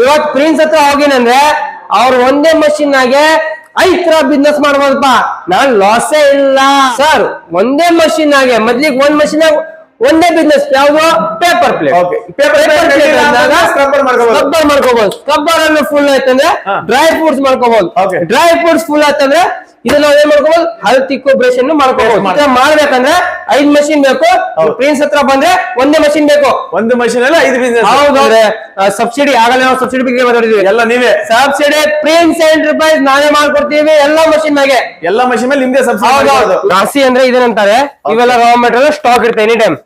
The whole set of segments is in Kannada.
ಇವತ್ ಪ್ರಿನ್ಸ್ ಹತ್ರ ಹೋಗಿನಂದ್ರೆ ಅವ್ರ ಒಂದೇ ಮಷಿನ್ ನಾಗೆ ಐತರ ತರ ಬಿಸ್ನೆಸ್ ಮಾಡ್ಬೋದಪ್ಪ. ನಾನ್ ಲಾಸೇ ಇಲ್ಲ. ಸರ್ ಒಂದೇ ಮಷಿನ್ ಆಗಿ ಮೊದ್ಲಿಗೆ ಒಂದ್ ಮಷಿನ್ ಒಂದೇ ಬಿಸ್ನೆಸ್ ಯಾವ್ದು? Paper plate. ಸ್ಕ್ರಬ್ಬರ್ ಮಾಡ್ಕೋಬಹುದು ಸ್ಕ್ರಬ್ಬರ್ ಅನ್ನು ಫುಲ್ ಆಯ್ತಂದ್ರೆ. ಡ್ರೈ ಫ್ರೂಟ್ಸ್ ಮಾಡ್ಕೋಬಹುದು. ಡ್ರೈ ಫ್ರೂಟ್ಸ್ ಫುಲ್ ಆಯ್ತಂದ್ರೆ ಇದನ್ನ ನಾವ್ ಏನ್ ಮಾಡ್ಕೋಬಹುದು ಹಲ್ತಿ ಬ್ರಷ್ ಅನ್ನು ಮಾಡ್ಕೋಬಹುದು ಮಾಡ್ಬೇಕಂದ್ರೆ ಐದ್ ಮಷಿನ್ ಬೇಕು. ಪ್ರಿನ್ಸ್ ಹತ್ರ ಬಂದ್ರೆ ಒಂದೇ ಮಷಿನ್ ಬೇಕು. ಒಂದು ಮಷಿನ್ ಅಲ್ಲ ಐದು ಬಿಸ್ನೆಸ್ ಹೌದು ಸಬ್ಸಿಡಿ ಆಗಲೇ ನಾವು ಸಬ್ಸಿಡಿ ಬಗ್ಗೆ ಮಾತಾಡಿದ್ವಿ ಎಲ್ಲ ನೀವೇ. ಸಬ್ಸಿಡಿ ಪ್ರಿನ್ಸ್ ಎಂಟರ್ಪ್ರೈಸ್ ನಾವೇ ಮಾಡ್ಕೊಡ್ತೀವಿ ಎಲ್ಲಾ ಮಷಿನ್ ನಾಗೆ ಎಲ್ಲಾ ಮಷಿನ್ ಮೇಲೆ ನಿಮ್ದೇ ಸಬ್ಸಿಡಿ ರಾಸಿ ಅಂದ್ರೆ ಇದೇನಂತಾರೆ? ಇವೆಲ್ಲ ರಾ ಮೆಟೀರಿಯಲ್ ಸ್ಟಾಕ್ ಇರುತ್ತೆ ಎನಿ ಟೈಮ್.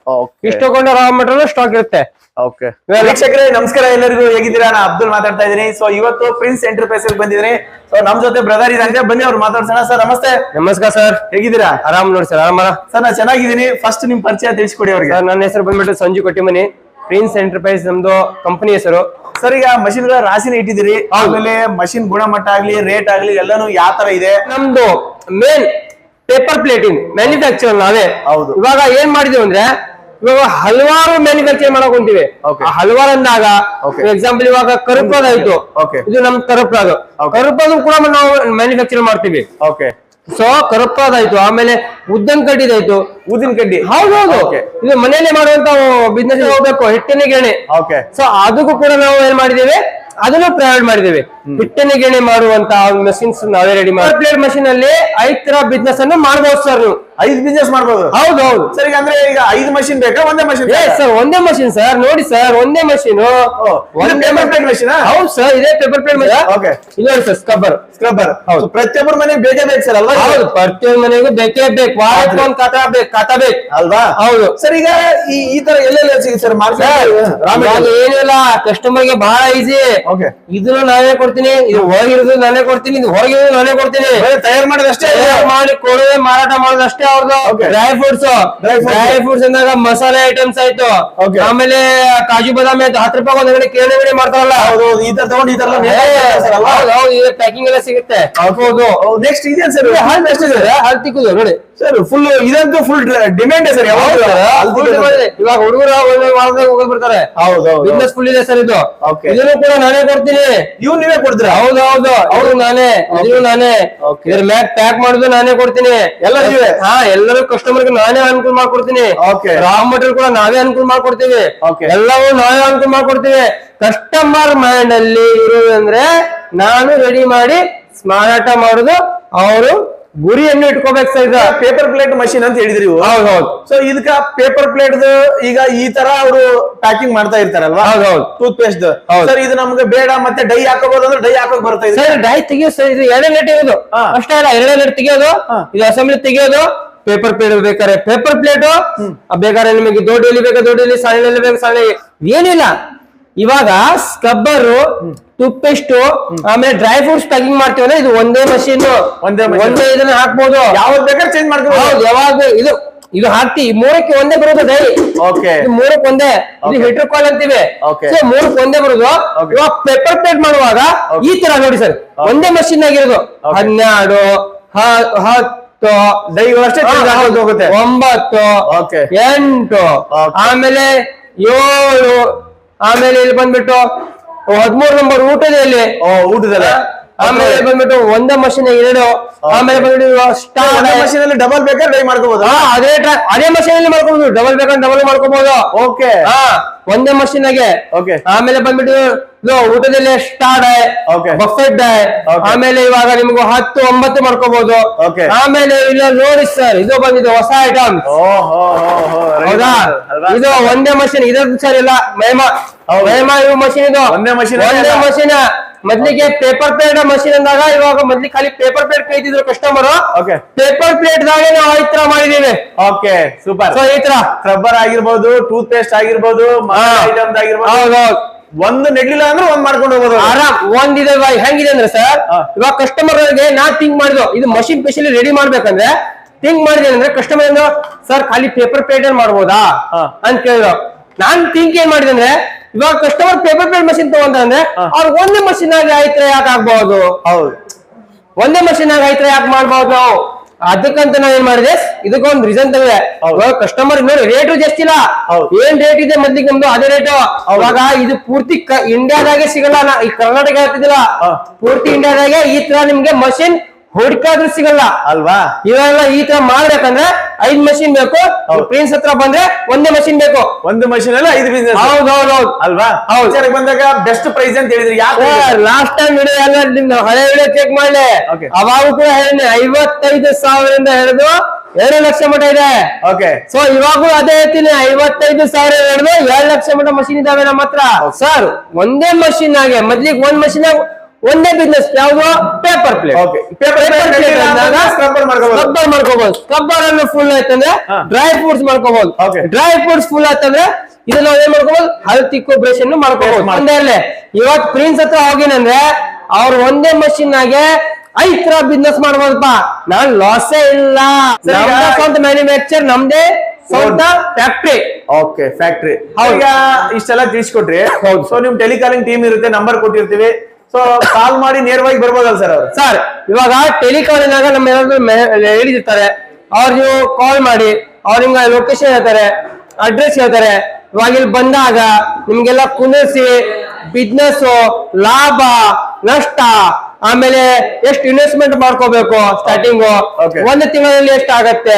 ಇಷ್ಟು ರಾ ಮೆಟೀರಿಯಲ್ ಸ್ಟಾಕ್ ಇರುತ್ತೆ. ಓಕೆ ವೀಕ್ಷಕರೇ ನಮಸ್ಕಾರ ಎಲ್ಲರಿಗೂ ಹೇಗಿದ್ದೀರಾ? ನಾನು ಅಬ್ದುಲ್ ಮಾತಾಡ್ತಾ ಇದ್ದೀನಿ. ಸೊ ಇವತ್ತು ಪ್ರಿನ್ಸ್ ಎಂಟರ್ಪ್ರೈಸ್ ಬಂದಿದ್ದೀನಿ. ಸೊ ನಮ್ ಜೊತೆ ಬ್ರದರ್ ಇದ್ದಾರೆ ಬನ್ನಿ ಅವ್ರು ಮಾತಾಡ್ಸೋಣ. ಸರ್ ನಮಸ್ತೆ. ನಮಸ್ಕಾರ ಸರ್ ಹೇಗಿದ್ದೀರಾ? ಆರಾಮ್ ನೋಡಿ ಸರ್ ಆರಾಮ ಸರ್ ನಾನು ಚೆನ್ನಾಗಿದ್ದೀನಿ. ಫಸ್ಟ್ ನಿಮ್ ಪರಿಚಯ ತಿಳಿಸ್ಕೊಡಿ ಅವ್ರಿಗೆ. ನನ್ನ ಹೆಸರು ಬಂದ್ಬಿಟ್ಟು ಸಂಜು ಕೊಟ್ಟಿಮನಿ. ಪ್ರಿನ್ಸ್ ಎಂಟರ್ಪ್ರೈಸ್ ನಮ್ದು ಕಂಪನಿ ಹೆಸರು. ಸರ್ ಈಗ ಮಷಿನ್ಗಳ ರಾಶಿನ ಇಟ್ಟಿದ್ದೀರಿ. ಆಮೇಲೆ ಮಷಿನ್ ಗುಣಮಟ್ಟ ಆಗ್ಲಿ ರೇಟ್ ಆಗ್ಲಿ ಎಲ್ಲಾನು ಯಾವ ತರ ಇದೆ? ನಮ್ದು ಮೇನ್ ಪೇಪರ್ ಪ್ಲೇಟಿಂಗ್ ಮ್ಯಾನುಫ್ಯಾಕ್ಚರ್ ನಾವೇ. ಹೌದು. ಇವಾಗ ಏನ್ ಮಾಡಿದೀವಿ ಅಂದ್ರೆ ಇವಾಗ ಹಲವಾರು ಮ್ಯಾನುಫ್ಯಾಕ್ಚರ್ ಮಾಡಕ್ ಹೊಂಟಿವಿ. ಹಲವಾರು ಅಂದಾಗ. ಎಕ್ಸಾಂಪಲ್ ಇವಾಗ ಕರುಪದ ಆಯ್ತು. ಇದು ನಮ್ ಕರುಪದ ಕರುಪದ ಕೂಡ ನಾವು ಮ್ಯಾನುಫ್ಯಾಕ್ಚರ್ ಮಾಡ್ತೀವಿ. ಓಕೆ ಸೊ ಕರುಪದಾಯ್ತು ಆಮೇಲೆ ಉದ್ದನ್ ಕಡ್ಡಿದಾಯ್ತು ಉದ್ದಿನ ಕಡ್ಡಿ. ಹೌದೌದು. ಇದು ಮನೆಯಲ್ಲೇ ಮಾಡುವಂತ ಬಿಸ್ನೆಸ್ ಹೋಗ್ಬೇಕು ಹಿಟ್ಟಿನ ಗೆಣೆ ಓಕೆ ಸೊ ಅದಕ್ಕೂ ಕೂಡ ನಾವು ಏನ್ ಮಾಡಿದೀವಿ ಅದನ್ನು ಪ್ರೊವೈಡ್ ಮಾಡಿದೀವಿ ಹಿಟ್ಟಿನ ಗೆಣೆ ಮಾಡುವಂತ ಮೆಷಿನ್ಸ್ ನಾವೇ ರೆಡಿ ಮಾಡಿ. ಪ್ಲೇಟ್ ಮಷಿನ್ ಅಲ್ಲಿ ಐದ್ ತರ ಬಿಸ್ನೆಸ್ ಅನ್ನು ಮಾಡಬಹುದು ಸರ್ ನೀವು. ಐದು ಬಿಸ್ನೆಸ್ ಮಾಡ್ಬೋದು. ಹೌದು ಹೌದು. ಸರ್ ಈಗ ಅಂದ್ರೆ ಈಗ ಐದು ಮಷಿನ್ ಬೇಕಾ? ಒಂದೇ ಮಷಿನ್ ಸರ್ ಒಂದೇ ಮಷಿನ್ ಸರ್. ನೋಡಿ ಸರ್ ಒಂದೇ ಮಷಿನ್ ಒಂದೇ ಪೇಪರ್ ಪ್ಲೇಟ್ ಮಷಿನ್ ಹೌದು ಸರ್ ಇದೇ ಪೇಪರ್ ಪ್ಲೇಟ್ ಮಷಿನ್ ಓಕೆ. ಇಲ್ಲ ಸರ್ ಸ್ಕ್ರಬ್ಬರ್ ಸ್ಕ್ರಬ್ಬರ್ ಹೌದು. ಪ್ರತಿಯೊಬ್ಬರ ಮನೆಗೆ ಬೇಕೇ ಬೇಕು ಸರ್ ಅಲ್ವಾ? ಹೌದು ಪ್ರತಿಯೊಂದು ಮನೆಗೂ ಬೇಕೇ ಬೇಕು. ವಾರಕ್ಕೆ ಒಂದ್ ಕಥ ಬೇಕು ಕಥ ಬೇಕು. ಅಲ್ವಾ? ಹೌದು. ಸರ್ ಈಗ ಈ ಈ ತರ ಎಲ್ಲೆಲ್ಲ ಸಿಗುತ್ತೆ ಸರ್ ಮಾರ್ಕೆಟ್ ಏನಿಲ್ಲ ಕಸ್ಟಮರ್ಗೆ ಬಹಳ ಈಸಿ ಓಕೆ. ಇದನ್ನು ನಾನೇ ಕೊಡ್ತೀನಿ ಇದು ಹೊರಗಿರೋದು ನಾನೇ ಕೊಡ್ತೀನಿ ಇದು ಹೊರಗಿರೋದು ನಾನೇ ಕೊಡ್ತೀನಿ. ತಯಾರು ಮಾಡೋದಷ್ಟೇ ಮಾಡಿ ಕೊಡುವೆ ಮಾರಾಟ ಮಾಡೋದು ಅಷ್ಟೇ ಅವ್ರದ್ದು Okay. Dry fruits dry fruits ಅಂದಾಗ ಮಸಾಲೆ ಐಟಮ್ಸ್ ಆಯ್ತು. ಆಮೇಲೆ ಕಾಜು ಬಾದಾಮಿ ಆಯ್ತು. ಹತ್ತು ರೂಪಾಯಿ ಒಂದ್ ಅಂಗಡಿ ಕೇಳಿ ಅಂಗಡಿ ಮಾಡ್ತಾರಲ್ಲ. ಈ ತರ ತಗೊಂಡು ಈ ತರ ಪ್ಯಾಕಿಂಗ್ ಎಲ್ಲ ಸಿಗುತ್ತೆ. ಹೌದು. ನೆಕ್ಸ್ಟ್ ಇದೇನ್ ಸರ್ ಹಾಲು ಎಷ್ಟಿದೆ ಹಾಲು ತಿಕ್ಕುದು ನೋಡಿ. ಸರ್ ಫುಲ್ ಇದಂತೂ ಫುಲ್ ಡಿಮ್ಯಾಂಡ್ ಸರ್ ಯಾವಾಗ ಇವಾಗ ಹುಡುಗರು ಹೋಗೋದ್ ಬಿಡ್ತಾರೆ. ಹೌದು ಹೌದು. ಬಿಸ್ನೆಸ್ ಫುಲ್ ಇದೆ ಸರ್ ಇದು. ಇದನ್ನು ಕೂಡ ನಾನೇ ಕೊಡ್ತೀನಿ. ಇವ್ ನೀವೇ ಕೊಡ್ತೀರಾ? ಹೌದು ಹೌದು. ಹೌದು ನಾನೇ. ಇದು ನಾನೇ. ಇದ್ರ ಮ್ಯಾಕ್ ಪ್ಯಾಕ್ ಮಾಡುದು ನಾನೇ ಕೊಡ್ತೀನಿ. ಎಲ್ಲ ನೀವೇ? ಹಾ ಎಲ್ಲರೂ ಕಸ್ಟಮರ್ಗೆ ನಾನೇ ಅನುಕೂಲ ಮಾಡ್ಕೊಡ್ತೀನಿ. ರಾಮ್ ರಾ ಮಟೀರಿಯಲ್ ಕೂಡ ನಾವೇ ಅನುಕೂಲ ಮಾಡ್ಕೊಡ್ತೀವಿ. ಎಲ್ಲವೂ ನಾವೇ ಅನುಕೂಲ ಮಾಡ್ಕೊಡ್ತೀವಿ. ಕಸ್ಟಮರ್ ಮೈಂಡ್ ಅಲ್ಲಿ ಇರುವುದಂದ್ರೆ ನಾನು ರೆಡಿ ಮಾಡಿ ಮಾರಾಟ ಮಾಡುದು ಅವರು ಗುರಿಯನ್ನು ಇಟ್ಕೋಬೇಕು ಸರ್ ಪೇಪರ್ ಪ್ಲೇಟ್ ಮಷಿನ್ ಅಂತ ಹೇಳಿದ್ರಿ ಸೊ ಇದಕ್ಕ ಪೇಪರ್ ಪ್ಲೇಟ್ ಈಗ ಈ ತರ ಅವರು ಪ್ಯಾಕಿಂಗ್ ಮಾಡ್ತಾ ಇರ್ತಾರಲ್ವಾ? Tooth paste. ಸರ್ ಇದು ನಮ್ಗೆ ಬೇಡ ಮತ್ತೆ ಡೈ ಹಾಕೋಬಹುದು ಅಂದ್ರೆ ಡೈ ಹಾಕೋಕ್ ಬರ್ತಾ ಇದೆ. ಸರ್ ಡೈ ತೆಗಿಯೋದು ಸರ್ ಇದು ಎರಡೇ ನೆಟ್ ಇರೋದು. ಅಷ್ಟೇ ಅಲ್ಲ ಎರಡೇ ನೆಟ್ ತೆಗಿಯೋದು. ಇದು ಅಸೆಂಬ್ಲಿ ತೆಗಿಯೋದು ಪೇಪರ್ ಪ್ಲೇಟ್ ಬೇಕಾರೆ ಪೇಪರ್ ಪ್ಲೇಟ್. ಬೇಕಾದ್ರೆ ನಿಮಗೆ ದೊಡ್ಡಲಿ ಬೇಕಾ ದೊಡ್ಡಲಿ ಸಣ್ಣಲ್ಲಿ ಬೇಕು ಸಣ್ಣ ಏನಿಲ್ಲ. ಇವಾಗ ಸ್ಕಬ್ಬರ್ ಟೂತ್ ಪೇಸ್ಟ್ ಆಮೇಲೆ ಡ್ರೈ ಫ್ರೂಟ್ಸ್ ಪ್ಯಾಕಿಂಗ್ ಮಾಡ್ತೀವಿ ಇದು ಒಂದೇ ಮಷೀನ್ ಒಂದೇ. ಒಂದೇ ಇದನ್ನ ಹಾಕ್ಬೋದು. ಯಾವಾಗ ಬೇಕಾದ್ರೆ ಚೇಂಜ್ ಮಾಡ್ಕೋಬಹುದು ಹೌದು ಯಾವಾಗ ಇದು ಇದು ಹಾಕ್ತಿ. ಮೂರಕ್ಕೆ ಒಂದೇ ಬರೋದು ಡೈ ಮೂರಕ್ಕೆ ಒಂದೇ. ಇದು. ಹಿಟ್ರ್ ಕಾಲ್ ಅಂತೀವಿ. ಮೂರಕ್ಕೆ ಒಂದೇ ಬರೋದು. ಇವಾಗ ಪೇಪರ್ ಪ್ಲೇಟ್ ಮಾಡುವಾಗ ಈ ತರ ನೋಡಿ ಸರ್. ಒಂದೇ ಮಷೀನ್ ಆಗಿರೋದು. ಹನ್ನೆರಡು ಹತ್ತು ಹಾ, ಹೋಗುತ್ತೆ ಒಂಬತ್ತು. ಎಂಟು. ಆಮೇಲೆ ಏಳು ಆಮೇಲೆ ಇಲ್ಲಿ ಬಂದ್ಬಿಟ್ಟು ಹದಿಮೂರು ನಂಬರ್ ಊಟದಲ್ಲಿ? ಊಟದಲ್ಲ ಆಮೇಲೆ ಬಂದ್ಬಿಟ್ಟು ಒಂದೇ ಮಷಿನ್ ಎರಡು ಆಮೇಲೆ ಬಂದ್ಬಿಟ್ಟು ಸ್ಟಾರ್ ಮಷೀನ್ ಅಲ್ಲಿ ಡಬಲ್ ಬೇಕಾದ್ರೆ ಡೈ ಮಾಡ್ಕೋಬಹುದು ಅದೇ ಅದೇ ಮಷೀನ್ ಅಲ್ಲಿ ಮಾಡ್ಕೋಬಹುದು ಡಬಲ್ ಬೇಕಾದ್ರೆ ಡಬಲ್ ಮಾಡ್ಕೋಬಹುದು ಓಕೆ ಹಾ ಒಂದೇ ಮಷೀನ್ ಆಗಿ ಓಕೆ ಆಮೇಲೆ ಬಂದ್ಬಿಟ್ಟು ಊಟದಲ್ಲಿ ಸ್ಟಾರ್ಟ್ ಓಕೆ ಬಫೆಟ್. ಆಮೇಲೆ ಇವಾಗ ನಿಮ್ಗೆ ಹತ್ತು ಒಂಬತ್ತು ಮಾಡ್ಕೋಬಹುದು. ಆಮೇಲೆ ಇಲ್ಲ ನೋಡಿ ಸರ್ ಇದು ಬಂದಿದೆ ಹೊಸ ಐಟಮ್ ಹೌದಾ? ಇದು ಒಂದೇ ಮಷೀನ್ ಇದ್ರದ್ದು ಸರ್ ಇಲ್ಲ ಮೇಮಾ ಮೇಮಾ ಇವು ಮಷೀನ್ ಇದು. ಒಂದೇ machine ಒಂದೇ ಮಷಿನ್ ಮಷೀನ್ ಮೊದ್ಲಿಗೆ ಪೇಪರ್ ಪ್ಲೇಟ್ ಮಷೀನ್ ಅಂದಾಗ ಇವಾಗ ಮೊದ್ಲಿಗೆ ಖಾಲಿ ಪೇಪರ್ ಪ್ಲೇಟ್ ಕೈತಿದ್ರು ಕಸ್ಟಮರ್. ಪೇಪರ್ ಪ್ಲೇಟ್ ದಾಗೆ ನಾವು ಈ ತರ ಮಾಡಿದೀವಿ. ಓಕೆ ಸೂಪರ್ ಸೊ ಈ ತರ. ಸ್ಕ್ರಬ್ಬರ್ ಆಗಿರ್ಬೋದು ಟೂತ್ ಪೇಸ್ಟ್ ಆಗಿರ್ಬೋದು. ಒಂದು ನೆಡ್ಲಿಲ್ಲ ಅಂದ್ರೆ ಒಂದ್ ಮಾಡ್ಕೊಂಡು ಹೋಗೋದು ಆರಾಮ್ ಒಂದಿದೆ ಹೆಂಗಿದೆ ಅಂದ್ರೆ ಸರ್. ಇವಾಗ ಕಸ್ಟಮರ್ಗೆ ನಾ ಥಿಂಕ್ ಮಾಡಿದ್ರು ಇದು ಮಷಿನ್ ಸ್ಪೆಷಲಿ ರೆಡಿ ಮಾಡ್ಬೇಕಂದ್ರೆ ಥಿಂಕ್ ಮಾಡಿದೆ ಅಂದ್ರೆ ಕಸ್ಟಮರ್ ಸರ್ ಖಾಲಿ ಪೇಪರ್ ಪ್ಲೇಟ್ ಏನ್ ಮಾಡ್ಬೋದಾ. ಅಂತ ಕೇಳಿದ್ರು. ನಾನ್ ಥಿಂಕ್ ಏನ್ ಮಾಡಿದೆ ಅಂದ್ರೆ ಇವಾಗ ಕಸ್ಟಮರ್ ಪೇಪರ್ ಪ್ಲೇಟ್ ಮಷಿನ್ ತಗೊಂಡ್ರೆ. ಅವ್ರು ಒಂದೇ ಮಷಿನ್ ಆಗಿ ಐತ್ರ ಯಾಕೆ ಆಗ್ಬಹುದು ಹೌದು. ಒಂದೇ ಮಷಿನ್ ಆಗಿ ಐತ್ರ ಯಾಕೆ ಮಾಡ್ಬಹುದು ನಾವು? ಅದಕ್ಕಂತ ನಾವ್ ಏನ್ ಮಾಡಿದೆ? ಇದಕ್ಕೊಂದು ರೀಸನ್ ತೆಗೆದೆ. ಕಸ್ಟಮರ್ ನೋಡಿ ರೇಟು ಜಾಸ್ತಿ ಇಲ್ಲ. ಏನ್ ರೇಟ್ ಇದೆ ಮೊದ್ಲಿಗೆ ನಮ್ದು? ಅದೇ ರೇಟ್ ಅವಾಗ ಇದು ಪೂರ್ತಿ ಇಂಡಿಯಾದಾಗೆ ಸಿಗಲ್ಲ. ಈ ಕರ್ನಾಟಕ ಹೇಳ್ತಿದ್ದಿಲ್ಲ. ಪೂರ್ತಿ ಇಂಡಿಯಾದಾಗೆ ಈ ತರ ನಿಮ್ಗೆ ಮಷಿನ್ ಹುಡ್ಕಾದ್ರೂ ಸಿಗಲ್ಲ. ಅಲ್ವಾ? ಇವೆಲ್ಲ ಈ ತರ ಮಾಡ್ಬೇಕಂದ್ರೆ ಐದ್ ಮಷಿನ್ ಬೇಕು. ಪ್ರಿನ್ಸ್ ಹತ್ರ ಬಂದ್ರೆ ಒಂದೇ ಮಷಿನ್ ಬೇಕು. ಒಂದು ಮಷಿನ್ ಅಲ್ಲ ಐದು ಬಿಸ್ನೆಸ್ ಹೌದು ಹೌದ್ ಹೌದ್. ಅಲ್ವಾ? ಹೌದು. ಬಂದಾಗ ಬೆಸ್ಟ್ ಪ್ರೈಸ್ ಅಂತ ಹೇಳಿದ್ರಿ. ಯಾಕೆ ಲಾಸ್ಟ್ ಟೈಮ್ ವಿಡಿಯೋ ಎಲ್ಲ ನಿಮ್ದು ಹಳೆ ವಿಡಿಯೋ ಚೆಕ್ ಮಾಡ್ಲಿ. ಅವಾಗ ಕೂಡ ಹೇಳಿ ಐವತ್ತೈದು ಸಾವಿರದಿಂದ ಹಿಡಿದು ಎರಡು ಲಕ್ಷ ಮಟ ಇದೆ. ಓಕೆ ಸೊ ಇವಾಗೂ ಅದೇ ಹೇಳ್ತೀನಿ ಐವತ್ತೈದು ಸಾವಿರ ಹಿಡಿದು ಎರಡು ಲಕ್ಷ ಮಟ ಮಷಿನ್ ಇದಾವೆ ನಮ್ಮ ಹತ್ರ. ಸರ್ ಒಂದೇ ಮಷಿನ್ ಆಗಿ ಮೊದ್ಲಿಗೆ ಒಂದ್ ಮಷಿನ್ ಒಂದೇ ಬಿಸ್ನೆಸ್ ಯಾವ್ದು? Paper plate. ಸ್ಕ್ರಬ್ಬರ್ ಮಾಡ್ಕೋಬಹುದು ಸ್ಕ್ರಬ್ಬರ್ ಅನ್ನು ಫುಲ್ ಆಯ್ತಂದ್ರೆ ಡ್ರೈ ಫ್ರೂಟ್ಸ್ ಮಾಡ್ಕೋಬಹುದು. ಡ್ರೈ ಫ್ರೂಟ್ಸ್ ಫುಲ್ ಆಯ್ತಂದ್ರೆ ಇದನ್ನ ನಾವ್ ಏನ್ ಮಾಡ್ಕೋಬಹುದು ಹಲ್ತಿ ಬ್ರಷ್ ಅನ್ನು ಮಾಡ್ಕೋಬಹುದು ಒಂದೇ ಅಲ್ಲೇ. ಇವತ್ ಪ್ರಿನ್ಸ್ ಹತ್ರ ಹೋಗಿನಂದ್ರೆ ಅವ್ರ ಒಂದೇ ಮಷಿನ್ ಆಗಿ ಐದ್ ತರ ಬಿಸ್ನೆಸ್ ಮಾಡ್ಬೋದಪ್ಪ. ನಾನ್ ಲಾಸೇ ಇಲ್ಲ. ಮ್ಯಾನುಫ್ಯಾಕ್ಚರ್ ನಮ್ದೇ ಫ್ಯಾಕ್ಟ್ರಿ ಓಕೆ ಫ್ಯಾಕ್ಟ್ರಿ. ಈಗ ಇಷ್ಟೆಲ್ಲ ತಿಳಿಸ್ಕೊಟ್ರಿ. ಹೌದು. ಸೊ ನಿಮ್ ಟೆಲಿಕಾಲಿಂಗ್ ಟೀಮ್ ಇರುತ್ತೆ ನಂಬರ್ ಕೊಟ್ಟಿರ್ತೀವಿ. ಸೊ ಕಾಲ್ ಮಾಡಿ ನೇರವಾಗಿ ಬರ್ಬೋದಲ್ಲ ಸರ್ ಅವ್ರು? ಸರ್ ಇವಾಗ ಟೆಲಿಕಾಲಿನಾಗ ನಮ್ಮ ಏನಾದ್ರು ಹೇಳಿರ್ತಾರೆ. ಅವ್ರು ನೀವು ಕಾಲ್ ಮಾಡಿ, ಅವ್ರು ನಿಮ್ಗೆ ಲೊಕೇಶನ್ ಹೇಳ್ತಾರೆ ಅಡ್ರೆಸ್ ಹೇಳ್ತಾರೆ. ಇವಾಗ ಇಲ್ಲಿ ಬಂದಾಗ ನಿಮ್ಗೆಲ್ಲ ಕುಂದಿಸಿ ಬಿಸ್ನೆಸ್ ಲಾಭ, ನಷ್ಟ ಆಮೇಲೆ ಎಷ್ಟು ಇನ್ವೆಸ್ಟ್ಮೆಂಟ್ ಮಾಡ್ಕೋಬೇಕು ಸ್ಟಾರ್ಟಿಂಗ್. ಒಂದು ತಿಂಗಳಲ್ಲಿ ಎಷ್ಟು ಆಗತ್ತೆ.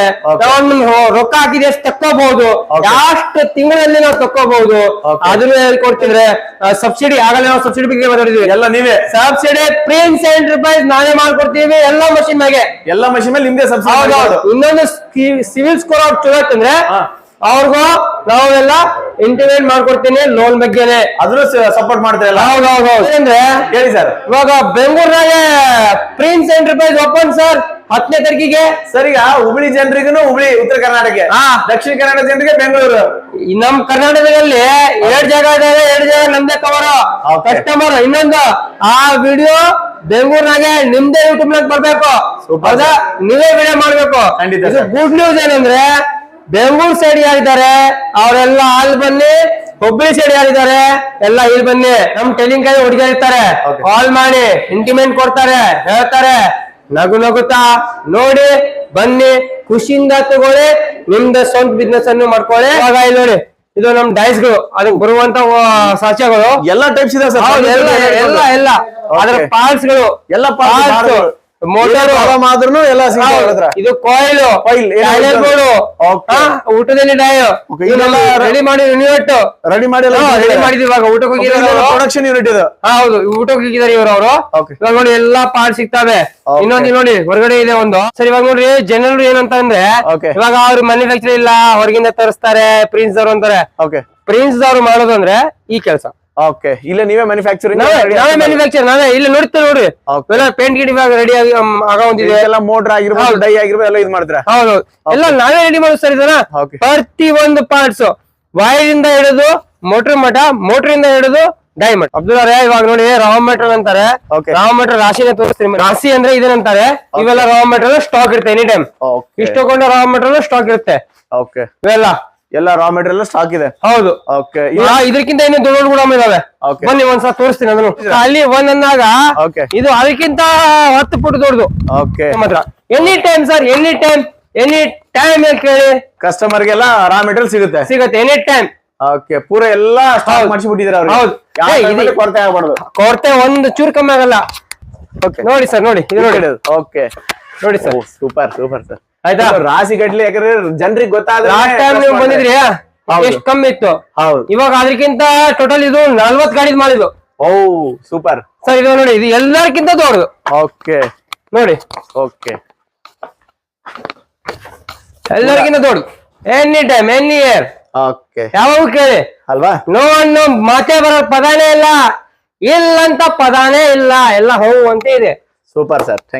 ರೊಕ್ಕ ಹಾಕಿದ್ರೆ ಎಷ್ಟು ತಕ್ಕೋಬಹುದು? ಲಾಸ್ಟ್ ಎಷ್ಟು ತಿಂಗಳಲ್ಲಿ ನಾವು ತಕ್ಕೋಬಹುದು. ಅದನ್ನ ಹೇಳ್ಕೊಡ್ತಿದ್ರೆ ಸಬ್ಸಿಡಿ ಆಗಲ್ಲ ನಾವು ಸಬ್ಸಿಡಿ ಬಗ್ಗೆ ಮಾತಾಡಿದ್ವಿ. ಎಲ್ಲ ನೀವೇ? ಸಬ್ಸಿಡಿ ಪ್ರಿನ್ಸ್ ಎಂಟರ್ಪ್ರೈಸ್ ನಾನೇ ಮಾಡ್ಕೊಡ್ತೀವಿ ಎಲ್ಲ ಮಷಿನ್ ಮ್ಯಾಗೆ. ಎಲ್ಲ ಮಷಿನ್ ಮೇಲೆ ನಿಮ್ದೇ ಸಬ್ಸಿಡಿ ಇನ್ನೊಂದು ಸಿವಿಲ್ ಸ್ಕೋರ್ ಅವ್ರು ಚಲೋ ಆಯ್ತಂದ್ರೆ ಹಾ. ಅವ್ರಿಗೂ ನಾವೆಲ್ಲ ಇಂಟಿಮೇಟ್ ಮಾಡ್ಕೊಡ್ತೀನಿ ಲೋನ್ ಬಗ್ಗೆನೆ. ಅದ್ರೂ ಸಪೋರ್ಟ್ ಮಾಡ್ತೀರಲ್ಲ? ಹೌದೌದು ಹೇಳಿ ಸರ್. ಇವಾಗ ಬೆಂಗಳೂರಿನಾಗೆ ಪ್ರಿನ್ಸ್ ಎಂಟರ್ಪ್ರೈಸ್ ಓಪನ್ ಸರ್ ಹತ್ತನೇ ತಾರೀಕಿಗೆ. ಸರ್ ಈಗ ಹುಬ್ಳಿ ಜನರಿಗೂ ಹುಬ್ಳಿ ಉತ್ತರ ಕರ್ನಾಟಕ. ದಕ್ಷಿಣ ಕನ್ನಡ ಜನರಿಗೆ ಬೆಂಗಳೂರು. ನಮ್ ಕರ್ನಾಟಕದಲ್ಲಿ ಎರಡ್ ಜಾಗ ಇದಾವೆ ಎರಡ್ ಜಾಗ ನಮ್ದೇ ಕವರ್. ಕಸ್ಟಮರ್ ಇನ್ನೊಂದು ಆ ವಿಡಿಯೋ ಬೆಂಗಳೂರಿನಾಗೆ ನಿಮ್ದೇ ಯೂಟ್ಯೂಬ್ ನಾಗ ಬರ್ಬೇಕು. ನೀವೇ ವಿಡಿಯೋ ಮಾಡ್ಬೇಕು. ಖಂಡಿತ. ಗುಡ್ ನ್ಯೂಸ್ ಏನಂದ್ರೆ ಬೆಂಗಳೂರು ಸೈಡ್ ಯಾರಿದ್ದಾರೆ? ಅವರೆಲ್ಲ ಅಲ್ಲಿ ಬನ್ನಿ ಹುಬ್ಳಿ ಸೈಡ್ ಯಾರಿದ್ದಾರೆ? ಎಲ್ಲ ಇಲ್ಲಿ ಬನ್ನಿ. ನಮ್ ಟೆಲಿಂಗ್ ಕೈ ಹುಡುಗ ಇರ್ತಾರೆ ಕಾಲ್ ಮಾಡಿ ಇಂಟಿಮೆಂಟ್ ಕೊಡ್ತಾರೆ ಹೇಳ್ತಾರೆ. ನಗು ನಗುತ್ತಾ ನೋಡಿ ಬನ್ನಿ ಖುಷಿಯಿಂದ ತಗೊಳ್ಳಿ ನಿಮ್ದು ಸ್ವಂತ ಬಿಸ್ನೆಸ್ ಅನ್ನು ಮಾಡ್ಕೊಳ್ಳಿ. ಇಲ್ಲಿ ನೋಡಿ. ಇದು ನಮ್ ಡೈಸ್ಗಳು ಅದಕ್ಕೆ ಬರುವಂತ ಸಸ್ಯಗಳು ಎಲ್ಲ ಟೈಪ್ಸ್ ಇದೆ ಸರ್. ಎಲ್ಲ ಎಲ್ಲ ಎಲ್ಲ. ಅದರ Okay. ಪಾರ್ಟ್ಸ್ಗಳು. ಎಲ್ಲ ಪಾಲ್ಸ್ parts. ಮೋಟರ್ ಆದ್ರೂ ಎಲ್ಲ ಇದು ಕಾಯಿಲ್ ಏನು ಬೋರ್ಡು Okay. ಊಟದಲ್ಲಿ ಡಾಯ್ Okay, ರೆಡಿ ಮಾಡಿ ಯೂನಿಟ್ ರೆಡಿ ಮಾಡಿ ರೆಡಿ ಮಾಡಿದ್ವಿ ಇವಾಗ. ಊಟಕ್ಕೆ ಹೋಗಿದ್ದಾರೆ. ಪ್ರೊಡಕ್ಷನ್ ಯೂನಿಟ್ ಇದು. ಹೌದು. ಊಟಕ್ಕೆ ಹೋಗಿದ್ದಾರೆ ಇವರು ಅವರು. ಇವಾಗ ನೋಡಿ ಎಲ್ಲಾ ಪಾರ್ಟ್ ಸಿಗ್ತಾವೆ. ಇನ್ನೊಂದು ನೋಡಿ ಹೊರಗಡೆ ಇದೆ ಒಂದು. ಸರ್ ಇವಾಗ ನೋಡ್ರಿ ಜನರು ಏನಂತ ಅಂದ್ರೆ. ಇವಾಗ ಅವ್ರು ಮ್ಯಾನುಫ್ಯಾಕ್ಚರ್ ಇಲ್ಲ ಹೊರಗಿಂದ ತರಿಸ್ತಾರೆ ಪ್ರಿನ್ಸ್ ಅವರು ಅಂತಾರೆ. ಓಕೆ ಪ್ರಿನ್ಸ್ ಅವ್ರು ಮಾಡೋದಂದ್ರೆ ಈ ಕೆಲಸ. ಓಕೆ ಇಲ್ಲ ನೀವೇ ಮ್ಯಾನುಫ್ಯಾಕ್ಚರಿಂಗ್ ನಾವೇ ಮ್ಯಾನುಫ್ಯಾಕ್ಚರ್ ನಾವೇ ಇಲ್ಲ ನೋಡ್ತೀವಿ ನೋಡಿ. ಎಲ್ಲ ಪೇಂಟ್ ಗಿಟ್ ಇವಾಗ ರೆಡಿ ಆಗಿ ಆಗ ಒಂದಿದೆ. ಎಲ್ಲ ಮೋಟರ್ ಆಗಿರ್ಬೋದು ಡೈ ಆಗಿರ್ಬೋದು ಎಲ್ಲ ಇದು ಮಾಡ್ತೀರಾ ಹೌದು. ಎಲ್ಲ ನಾವೇ ರೆಡಿ ಮಾಡೋದು ಸರ್ ಇದನ್ನ. ಪ್ರತಿ ಒಂದು ಪಾರ್ಟ್ಸ್ ವೈರ್ ಇಂದ ಹಿಡಿದು ಮೋಟರ್ ಮಠ ಮೋಟರ್ ಇಂದ ಹಿಡಿದು ಡೈಮಂಡ್ ಅಬ್ದುಲ್ ಅರೇ ಇವಾಗ ನೋಡಿ ರಾವ್ ಮೆಟ್ರಲ್ ಅಂತಾರೆ. ರಾವ್ ಮೆಟ್ರಲ್ ರಾಶಿ ರಾಶಿನೇ ತೋರಿಸ್ತೀನಿ ರಾಶಿ ಅಂದ್ರೆ ಇದೇನಂತಾರೆ? ಇವೆಲ್ಲ ರಾವ್ ಮೆಟ್ರಲ್ ಸ್ಟಾಕ್ ಇರುತ್ತೆ ಎನಿ ಟೈಮ್ ಇಷ್ಟು ತಗೊಂಡ ರಾವ್ ಮೆಟೀರಿಯಲ್ ಸ್ಟಾಕ್ ಇರುತ್ತೆ. ಓಕೆ ಇವೆಲ್ಲ. ಎಲ್ಲ ರಾ ಮೆಟೀರಿಯಲ್ ಸ್ಟಾಕ್ ಇದೆ. ಹೌದು. ಓಕೆ ಇದಕ್ಕಿಂತ ಇನ್ನೂ ದೊಡ್ಡ ಕೂಡ ಇದಾವೆ. ಬನ್ನಿ ಒಂದ್ಸಲ ತೋರಿಸ್ತೀನಿ ಅದನ್ನು. ಅಲ್ಲಿ ಒನ್ ಅಂದಾಗ Okay. ಇದು ಅದಕ್ಕಿಂತ ಹತ್ತು ಫುಟ್ ದೊಡ್ಡದು. ಓಕೆ ಮಾತ್ರ any time sir any time any time ಕೇಳಿ? ಕಸ್ಟಮರ್ ಗೆಲ್ಲ ರಾ ಮೆಟೀರಿಯಲ್ ಸಿಗುತ್ತೆ. ಸಿಗುತ್ತೆ ಎನಿ ಟೈಮ್ ಓಕೆ ಪೂರ ಎಲ್ಲ ಸ್ಟಾಕ್ ಅವ್ರಿಗೆ ಹೌದು. ಕೊರತೆ ಆಗಬಾರ್ದು? ಕೊರತೆ ಒಂದು ಚೂರು ಕಮ್ಮಿ ಆಗಲ್ಲ. ಓಕೆ ನೋಡಿ ಸರ್ ನೋಡಿ ಇದು ನೋಡಿ. ಓಕೆ ನೋಡಿ ಸರ್ ಸೂಪರ್ ಸೂಪರ್ ಸರ್ ಆಯ್ತಾ? ರಾಶಿ ಗಟ್ಲಿ ಯಾಕಂದ್ರೆ ಜನರಿಗೆ ಗೊತ್ತಾದ್ರೆ ಲಾಸ್ಟ್ ಟೈಮ್ ನೀವು ಬಂದಿದ್ರಿ. ಎಷ್ಟು ಕಮ್ಮಿ ಇತ್ತು? ಹೌದು. ಇವಾಗ ಅದಕ್ಕಿಂತ ಟೋಟಲ್ ಇದು ನಲ್ವತ್ ಗಾಡಿ ಮಾಡಿದ್ದು. ಓ ಸೂಪರ್ ಸರ್ ಇದು ನೋಡಿ ಇದು ಎಲ್ಲರಿಗಿಂತ ದೊಡ್ಡದು. ಓಕೆ. ನೋಡಿ. ಓಕೆ. ಎಲ್ಲರಿಗಿಂತ ದೊಡ್ಡದು. Any time any year okay. ಯಾವಾಗ ಕೇಳಿ. ಅಲ್ವಾ? ನೋ ಅನ್ನೋ ಮಾತೆ ಬರೋ ಪದಾನೇ ಇಲ್ಲ. ಇಲ್ಲಂತ ಪದಾನೇ ಇಲ್ಲ. ಎಲ್ಲ ಹೋ ಅಂತ ಇದೆ. Super sir thank